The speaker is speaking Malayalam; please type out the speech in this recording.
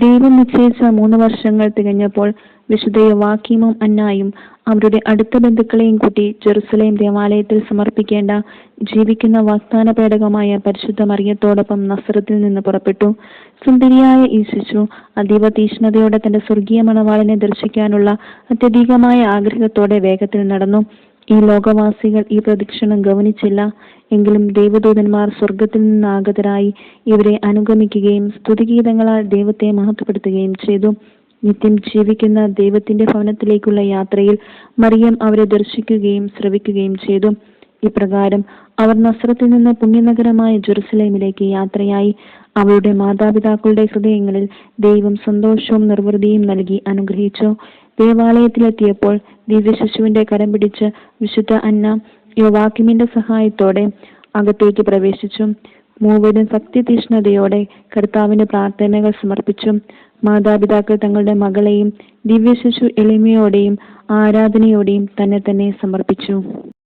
ദൈവം നിശ്ചയിച്ച മൂന്ന് വർഷങ്ങൾ തികഞ്ഞപ്പോൾ വിശുദ്ധ യുവാക്കീമും അന്നായും അവരുടെ അടുത്ത ബന്ധുക്കളെയും കൂട്ടി ജെറുസലേം ദേവാലയത്തിൽ സമർപ്പിക്കേണ്ട ജീവിക്കുന്ന വാഗ്ദാന പേടകമായ പരിശുദ്ധ മറിയത്തോടൊപ്പം നസ്രത്തിൽ നിന്ന് പുറപ്പെട്ടു. സുന്ദരിയായ ഈ ശിശു അതീവ തീഷ്ണതയോടെ തന്റെ സ്വർഗീയ മണവാളിനെ ദർശിക്കാനുള്ള അത്യധികമായ ആഗ്രഹത്തോടെ വേഗത്തിൽ നടന്നു. ഈ ലോകവാസികൾ ഈ പ്രദക്ഷിണം ഗവനിച്ചില്ല. എങ്കിലും ദേവദൂതന്മാർ സ്വർഗത്തിൽ നിന്ന് ആഗതരായി ഇവരെ അനുഗമിക്കുകയും സ്തുതിഗീതങ്ങളാൽ ദൈവത്തെ മഹത്വപ്പെടുത്തുകയും ചെയ്തു. നിത്യം ജീവിക്കുന്ന ദൈവത്തിന്റെ ഭവനത്തിലേക്കുള്ള യാത്രയിൽ മറിയം അവരെ ദർശിക്കുകയും ശ്രവിക്കുകയും ചെയ്തു. ഇപ്രകാരം അവർ നസ്രത്തിൽ നിന്ന് പുണ്യനഗരമായ ജെറുസലേമിലേക്ക് യാത്രയായി അവരുടെ മാതാപിതാക്കളുടെ ഹൃദയങ്ങളിൽ ദൈവം സന്തോഷവും നിർവൃതിയും നൽകി അനുഗ്രഹിച്ചു. ദേവാലയത്തിലെത്തിയപ്പോൾ ദിവ്യശിശുവിന്റെ കരം പിടിച്ച് വിശുദ്ധ അന്ന യോവാക്കിമിന്റെ സഹായത്തോടെ അകത്തേക്ക് പ്രവേശിച്ചു. മൂവരും ഭക്തിതീഷ്ണതയോടെ കർത്താവിന് പ്രാർത്ഥനകൾ സമർപ്പിച്ചു. മാതാപിതാക്കൾ തങ്ങളുടെ മകളെയും ദിവ്യശിശു എളിമയോടെയും ആരാധനയോടെയും തന്നെ തന്നെ സമർപ്പിച്ചു.